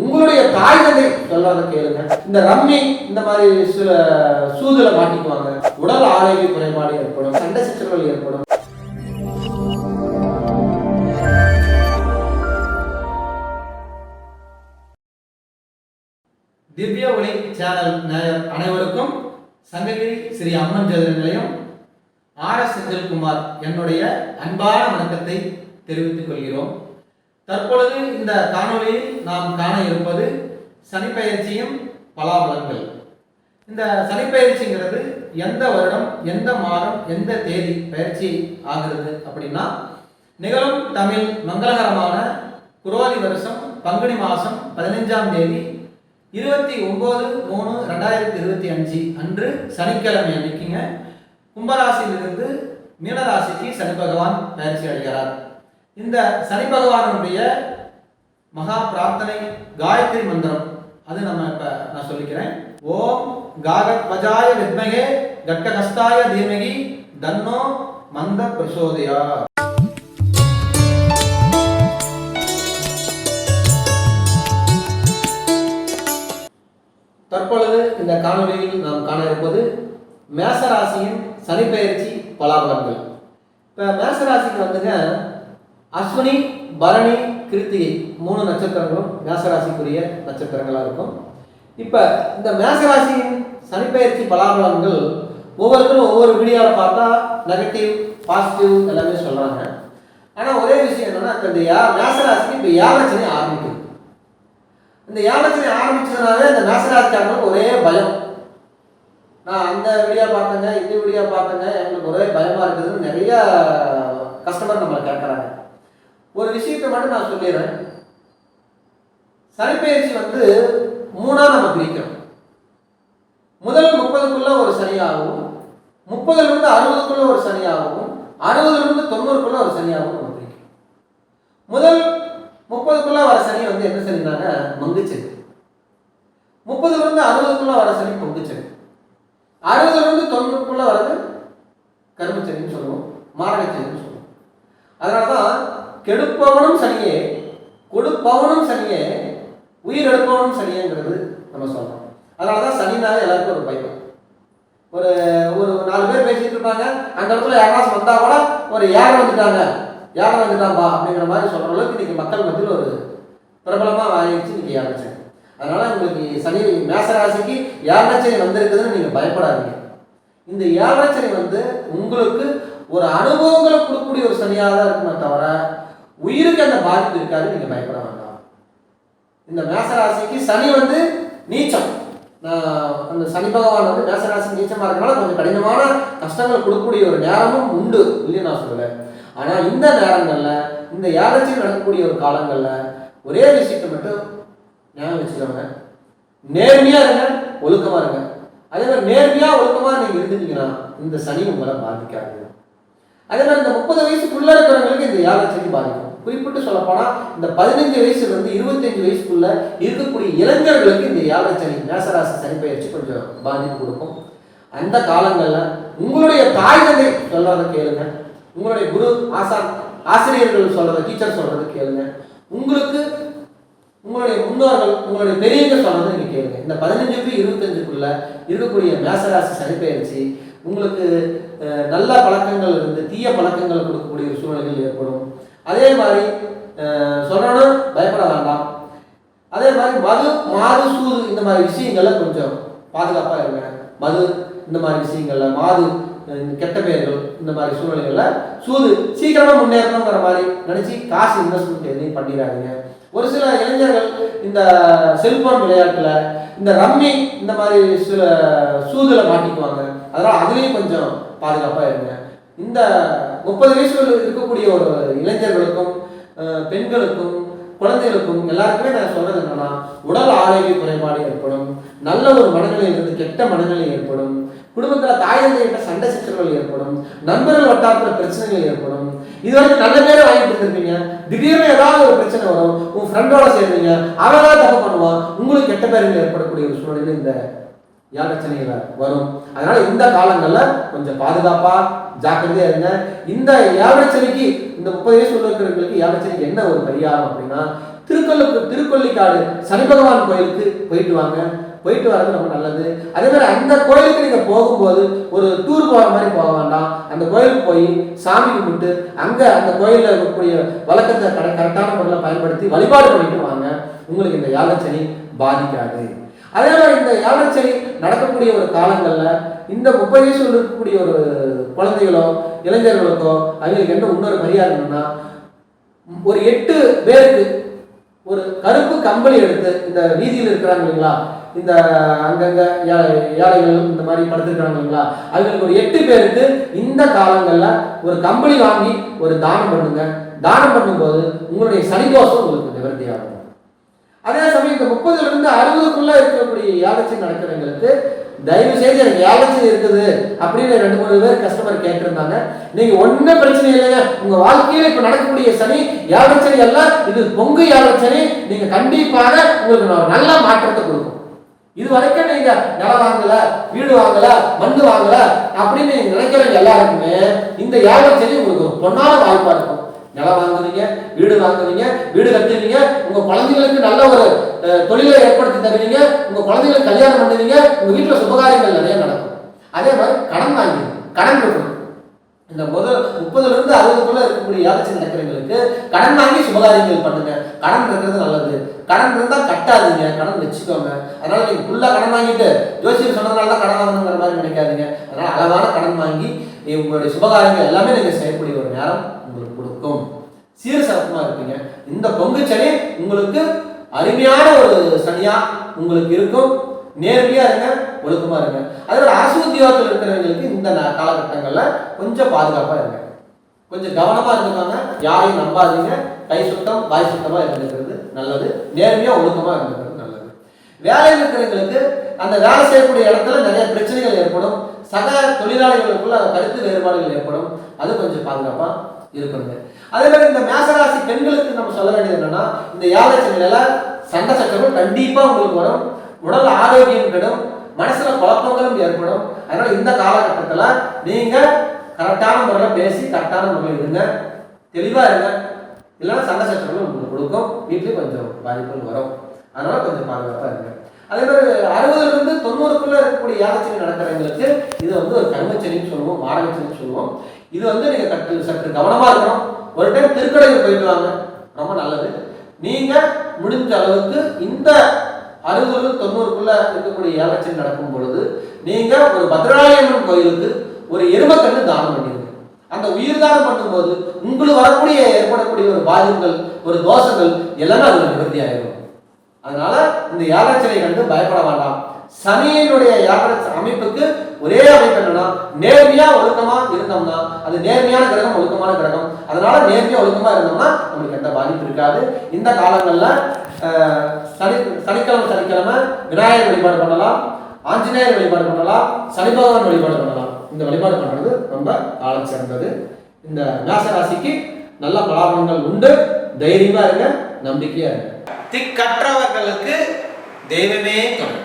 உங்களுடைய தாய் தந்தை சொல்றத கேளுங்க. இந்த ரம்மி இந்த மாதிரி சில சூதுல மாட்டிக்குவாங்க. உடல் ஆரோக்கிய குறைபாடு ஏற்படும் சண்டை சச்சரவுகள் ஏற்படும். திவ்ய ஒளி சேனல் அனைவருக்கும் சங்ககிரி ஸ்ரீ அம்மன் ஜோதிட நிலையம் ஆர் எஸ் செந்தில்குமார் என்னுடைய அன்பான வணக்கத்தை தெரிவித்துக் கொள்கிறோம். தற்பொழுது இந்த காணொளியில் நாம் காண இருப்பது சனிப்பயிற்சியும் பலாபலங்கள் இந்த சனிப்பயிற்சிங்கிறது எந்த வருடம் எந்த மாதம் எந்த தேதி பயிற்சி ஆகிறது அப்படின்னா நிகழும் தமிழ் மங்களகரமான குரோதி வருஷம் பங்குனி மாதம் பதினைஞ்சாம் தேதி இருபத்தி ஒம்பது மூணு ரெண்டாயிரத்தி இருபத்தி அஞ்சு அன்று சனிக்கிழமை அன்னைக்குங்க. கும்பராசியிலிருந்து மீனராசிக்கு சனி பகவான் பயிற்சி அடைகிறார் இந்த சனி பகவானுடைய மகா பிரார்த்தனை காயத்ரி மந்திரம். அது நம்ம இப்ப நான் சொல்லிக்கிறேன். ஓம் காகத்வஜாய வித்மகே கட்கஹஸ்தாய தீமகி தன்னோ மந்த பிரசோதயா. தற்பொழுது இந்த காணொலியில் நாம் காண இருப்பது மேசராசியின் சனிப்பெயர்ச்சி பலாபலன்கள். இப்போ மேசராசிக்கு வந்துங்க அஸ்வினி பரணி கிருத்திகை மூணு நட்சத்திரங்களும் மேசராசிக்குரிய நட்சத்திரங்களாக இருக்கும். இப்போ இந்த மேசராசியின் சனிப்பெயர்ச்சி பலாபலன்கள் ஒவ்வொருத்தரும் ஒவ்வொரு வீடியோவில் பார்த்தா நெகட்டிவ் பாசிட்டிவ் எல்லாமே சொல்கிறாங்க ஆனால் ஒரே விஷயம் என்னென்னா இந்த யா மேசராசிக்கு இப்போ யாகச்சனை ஆரம்பிக்குது. இந்த யாகச்சனை ஆரம்பிச்சதுனாலே இந்த மேசராசிக்காரங்களுக்கு ஒரே பயம். நான் அந்த வீடியோ பார்த்தேங்க இந்த வீடியோ பார்த்தேங்க எங்களுக்கு ஒரே பயமாக இருக்குதுன்னு நிறைய கஸ்டமர் நம்மளை கேட்குறாங்க. ஒரு விஷயத்தை மட்டும் நான் சொல்லிடுறேன். சனிப்பெயர்ச்சி வந்து மூணா நம்ம பிரிக்கிறோம் முதல் முப்பதுக்குள்ள ஒரு சனியாகவும் முப்பதுல இருந்து அறுபதுக்குள்ள ஒரு சனியாகவும் அறுபதுல இருந்து தொண்ணூறுக்குள்ள ஒரு சனியாகவும் நம்ம பிரிக்கிறோம் முதல் முப்பதுக்குள்ள வர சனி வந்து என்ன சனினாங்க? மங்குச்சனி முப்பதுல இருந்து அறுபதுக்குள்ள வர சனி பொங்குச்சனி அறுபதுல இருந்து தொண்ணூறுக்குள்ள கரும்பு கருமச்சனின்னு சொல்லுவோம் மாரகச்சனின்னு சொல்லுவோம். கெடுப்பவனும் சனியே கொடுப்பவனும் சனியே உயிர் எடுப்பவனும் சனியேங்கிறது நம்ம சொல்றோம். அதனாலதான் சனினாலே எல்லாருக்கும் ஒரு பயம். ஒரு ஒரு நாலு பேர் பேசிட்டு இருப்பாங்க அந்த இடத்துல யாராச்சும் வந்தா கூட ஒரு யாரை வந்துட்டாங்க யாரை வந்துட்டாம்பா அப்படிங்கிற மாதிரி சொல்ற அளவுக்கு இன்னைக்கு மக்கள் மத்தியில் ஒரு பிரபலமா ஆயிடுச்சு இன்னைக்கு யாராச்சும் அதனால உங்களுக்கு சனி மேசராசிக்கு யாரச்சனை வந்திருக்குதுன்னு நீங்க பயப்படாதீங்க. இந்த யாரச்சனை வந்து உங்களுக்கு ஒரு அனுபவங்களை கொடுக்கக்கூடிய ஒரு சனியாக தான் இருக்குமே தவிர உயிருக்கு அந்த பாதிப்பு இருக்காது நீங்க பயப்பட வேண்டாம். இந்த மேசராசிக்கு சனி வந்து நீச்சம். நான் அந்த சனி பகவான் வந்து மேசராசி நீச்சமா இருக்கனால கொஞ்சம் கடினமான கஷ்டங்கள் கொடுக்கக்கூடிய ஒரு நேரமும் உண்டு இல்லைன்னு நான் சொல்லுவேன் ஆனா இந்த நேரங்கள்ல இந்த யாகத்தில் நடக்கக்கூடிய ஒரு காலங்கள்ல ஒரே விஷயத்தை மட்டும் ஞாபகம் வச்சுக்கோங்க. நேர்மையா இருங்க ஒழுக்கமா இருங்க. அதே மாதிரி நேர்மையா ஒழுக்கமா நீங்க இருந்துட்டீங்கன்னா இந்த சனி உங்களை பாதிக்காது. அதே மாதிரி இந்த முப்பது வயசுக்குள்ள இருக்கிறவங்களுக்கு இந்த யாகச்சனி பாதிக்கும். குறிப்பிட்டு சொல்லப்போனால் இந்த பதினஞ்சு வயசுலேருந்து இருபத்தஞ்சு வயசுக்குள்ள இருக்கக்கூடிய இளைஞர்களுக்கு இந்த யாகச்சனி மேசராசி சனிப்பயிற்சி கொஞ்சம் பாதிப்பு கொடுக்கும். அந்த காலங்களில் உங்களுடைய தாய் தந்தை சொல்றதை கேளுங்க. உங்களுடைய குரு ஆசா ஆசிரியர்கள் சொல்றதை டீச்சர் சொல்றதை கேளுங்க. உங்களுக்கு உங்களுடைய முன்னோர்கள் உங்களுடைய பெரியவங்க சொல்றதை நீங்கள் கேளுங்க. இந்த பதினஞ்சு டு இருபத்தஞ்சுக்குள்ள இருக்கக்கூடிய மேசராசி சனிப்பயிற்சி உங்களுக்கு நல்ல பழக்கங்கள் இருந்து தீய பழக்கங்கள் கொடுக்கக்கூடிய சூழ்நிலைகள் ஏற்படும். அதே மாதிரி சொல்லணும் பயப்பட வேண்டாம். அதே மாதிரி மது மாது சூது இந்த மாதிரி விஷயங்கள்ல கொஞ்சம் பாதுகாப்பாக இருங்க. மது இந்த மாதிரி விஷயங்கள்ல மாது கெட்ட பெயர்கள் இந்த மாதிரி சூழ்நிலைகள்ல சூது சீக்கிரமா முன்னேறணுங்கிற மாதிரி நினைச்சு காசு இன்வெஸ்ட்மெண்ட் எதையும் பண்ணிடாதீங்க. ஒரு சில இளைஞர்கள் இந்த செல்போன் விளையாட்டுல இந்த ரம்மி இந்த மாதிரி சில சூதுல மாட்டிக்குவாங்க. அதனால அதுலயும் கொஞ்சம் பாதுகாப்பா இருங்க. இந்த முப்பது வயசுகள் இருக்கக்கூடிய ஒரு இளைஞர்களுக்கும் பெண்களுக்கும் குழந்தைகளுக்கும் எல்லாருக்குமே நான் சொல்றது என்னன்னா உடல் ஆரோக்கிய குறைபாடு ஏற்படும் நல்ல ஒரு மனநிலை இருந்து கெட்ட மனநிலை ஏற்படும் குடும்பத்தில் தாய் தந்தையிட்ட சண்டை சிக்கல்கள் ஏற்படும் நண்பர்கள் வட்டாரத்தில் பிரச்சனைகள் ஏற்படும். இது வரைக்கும் நல்ல பேரை வாங்கிட்டு இருந்திருப்பீங்க திடீர்னு ஏதாவது ஒரு பிரச்சனை வரும் உன் ஃப்ரெண்டோட சேர்ந்தீங்க அவன் தான் தப்பு பண்ணுவான் உங்களுக்கு கெட்ட பேருங்க ஏற்படக்கூடிய ஒரு சூழ்நிலை இந்த யாகச்சனையில வரும். அதனால இந்த காலங்களில் கொஞ்சம் பாதுகாப்பா ஜாக்கிரதையா இருங்க. இந்த யாகச்சனைக்கு இந்த முப்பது வயசு இருக்கிறவங்களுக்கு யாகச்சனைக்கு என்ன ஒரு பரிகாரம் அப்படின்னா திருக்கொல்லுக்கு திருக்கொல்லிக்காடு சனி பகவான் கோயிலுக்கு போயிட்டு வாங்க. போயிட்டு வர்றது ரொம்ப நல்லது. அதே மாதிரி அந்த கோயிலுக்கு நீங்கள் போகும்போது ஒரு டூர் போகிற மாதிரி போக வேண்டாம். அந்த கோயிலுக்கு போய் சாமி கும்பிட்டு அங்கே அந்த கோயிலில் இருக்கக்கூடிய வழக்கத்தை கரெ- கரெக்டான முறையில் பயன்படுத்தி வழிபாடு பண்ணிட்டு வாங்க. உங்களுக்கு இந்த யாழச்சனி பாதிக்காது. அதே மாதிரி இந்த யாகச்சனி நடக்கக்கூடிய ஒரு காலங்களில் இந்த முப்பது வயசு இருக்கக்கூடிய ஒரு குழந்தைகளோ இளைஞர்களுக்கோ அவங்களுக்கு என்ன இன்னொரு மரியாதை என்னன்னா ஒரு எட்டு பேருக்கு ஒரு கருப்பு கம்பளி எடுத்து இந்த வீதியில் இருக்கிறாங்க இல்லைங்களா? இந்த அங்கங்க ஏழை- ஏழைகள் இந்த மாதிரி படுத்துருக்காங்க இல்லைங்களா? அவங்களுக்கு ஒரு எட்டு பேருக்கு இந்த காலங்களில் ஒரு கம்பளி வாங்கி ஒரு தானம் பண்ணுங்க. தானம் பண்ணும்போது உங்களுடைய சனிதோஷம் உங்களுக்கு நிவர்த்தி ஆகும் அதே சமயம் இந்த முப்பதுல இருந்து அறுபதுக்குள்ள இருக்கக்கூடிய யாகச்சி நடக்கிறவங்களுக்கு தயவு செய்து எனக்கு யாகச்சி இருக்குது அப்படின்னு ரெண்டு மூணு பேர் கஸ்டமர் கேட்டிருந்தாங்க. நீங்க ஒன்றும் பிரச்சனை இல்லைங்க. உங்க வாழ்க்கையில இப்ப நடக்கக்கூடிய சனி யாகச்சனி அல்ல இது பொங்கு யாகச்சனி. நீங்க கண்டிப்பாக உங்களுக்கு நல்ல மாற்றத்தை கொடுக்கும். இது வரைக்கும் நீங்க நிலம் வாங்கல வீடு வாங்கல மண்ணு வாங்கல அப்படின்னு நீங்க நினைக்கிறவங்க எல்லாருக்குமே இந்த யாகச்சனி உங்களுக்கு ஒரு பொன்னான வாய்ப்பா இருக்கும். நிலம் வாங்குறீங்க வீடு வாங்குறீங்க வீடு கட்டுறீங்க உங்க குழந்தைகளுக்கு நல்ல ஒரு தொழிலை ஏற்படுத்தி தருவீங்க உங்க குழந்தைகளுக்கு கல்யாணம் பண்ணுவீங்க உங்க வீட்டுல சுபகாரியங்கள் நிறைய நடக்கும். அதே மாதிரி கடன் வாங்கி கடன் கொடுக்கணும். இந்த முதல் முப்பதுல இருந்து அறுபதுக்குள்ள இருக்கக்கூடிய யாதச்சி நடக்கிறவங்களுக்கு கடன் வாங்கி சுபகாரியங்கள் பண்ணுங்க. கடன் இருக்கிறது நல்லது. கடன் இருந்தால் கட்டாதீங்க. கடன் வச்சுக்கோங்க. அதனால நீங்க ஃபுல்லா கடன் வாங்கிட்டு ஜோசியர் சொன்னதுனால தான் கடன் வாங்கணுங்கிற மாதிரி நினைக்காதீங்க. அதனால அளவான கடன் வாங்கி உங்களுடைய சுபகாரியங்கள் எல்லாமே நீங்க செய்யக்கூடிய ஒரு நேரம் உங்களுக்கு கொடுக்கும். சீர் சிறப்புமா இருப்பீங்க. இந்த பொங்கு சனி உங்களுக்கு அருமையான ஒரு சனியா உங்களுக்கு இருக்கும். நேர்மையா இருங்க. ஒழுக்கமா இருங்க. அதோட அரசு உத்தியோகத்தில் இருக்கிறவங்களுக்கு இந்த காலகட்டங்களில் காலகட்டங்கள்ல கொஞ்சம் பாதுகாப்பா இருங்க. கொஞ்சம் கவனமா இருந்தாங்க யாரையும் நம்பாதீங்க. கை சுத்தம் வாய் சுத்தமா இருந்துக்கிறது நல்லது. நேர்மையா ஒழுக்கமா இருந்துக்கிறது நல்லது. வேலையில் இருக்கிறவங்களுக்கு அந்த வேலை செய்யக்கூடிய இடத்துல நிறைய பிரச்சனைகள் ஏற்படும். சக தொழிலாளிகளுக்குள்ள கருத்து வேறுபாடுகள் ஏற்படும். அது கொஞ்சம் பாதுகாப்பா இருக்கணுங்க. அதே மாதிரி இந்த மேசராசி பெண்களுக்கு நம்ம சொல்ல வேண்டியது என்னன்னா இந்த யாதச்சனையில சண்டை சச்சரவு கண்டிப்பா உங்களுக்கு வரும். உடல் ஆரோக்கியம் கெடும். மனசுல குழப்பங்களும் ஏற்படும். அதனால இந்த காலகட்டத்துல நீங்க கரெக்டான முறையில் பேசி கரெக்டான முறையில் இருங்க. தெளிவா இருங்க. இல்லைன்னா சண்டை சச்சரவுகள் உங்களுக்கு கொடுக்கும். வீட்லேயும் கொஞ்சம் பாதிப்புகள் வரும். அதனால கொஞ்சம் பாதுகாப்பாக இருங்க. அதே மாதிரி அறுபதுலேருந்து தொண்ணூறுக்குள்ளே இருக்கக்கூடிய யாகச்சனி நடக்கிறவங்களுக்கு இது வந்து ஒரு கர்மச்சனின்னு சொல்லுவோம் மாரகச்சனின்னு சொல்லுவோம். இது வந்து நீங்கள் கட்டு சற்று கவனமாக இருக்கணும். ஒரு டைம் திருக்கடைக்கு போயிட்டு வாங்க. ரொம்ப நல்லது. நீங்கள் முடிஞ்ச அளவுக்கு இந்த அறுபது தொண்ணூறுக்குள்ள இருக்கக்கூடிய யாகச்சனி நடக்கும் பொழுது நீங்க ஒரு பத்ராயம்மன் கோயிலுக்கு ஒரு எருமக்கண்ணு தானம் பண்ணிடுங்க அந்த உயிர் தானம் பண்ணும்போது உங்களுக்கு வரக்கூடிய ஏற்படக்கூடிய ஒரு பாதிப்புகள் ஒரு தோஷங்கள் எல்லாமே அதுல நிவர்த்தி ஆயிடும் அதனால இந்த யாகச்சனை கண்டு பயப்பட வேண்டாம். சனியினுடைய யாக அமைப்புக்கு ஒரே அமைப்பு என்னன்னா நேர்மையா ஒழுக்கமா இருந்தோம்னா அது நேர்மையான கிரகம் ஒழுக்கமான கிரகம். அதனால நேர்மையா ஒழுக்கமா இருந்தோம்னா நம்மளுக்கு எந்த பாதிப்பு இருக்காது. இந்த காலங்கள்ல சனி சனிக்கிழமை சனிக்கிழமை விநாயகர் வழிபாடு பண்ணலாம். ஆஞ்சநேயர் வழிபாடு பண்ணலாம். சனி பகவான் வழிபாடு பண்ணலாம். இந்த வழிபாடு பண்ணுறது ரொம்ப காலம் சேர்ந்தது இந்த மேச ராசிக்கு நல்ல பலாபலங்கள் உண்டு. தைரியமாக இருங்க நம்பிக்கையாக இருங்க. திக்கற்றவர்களுக்கு தெய்வமே துணை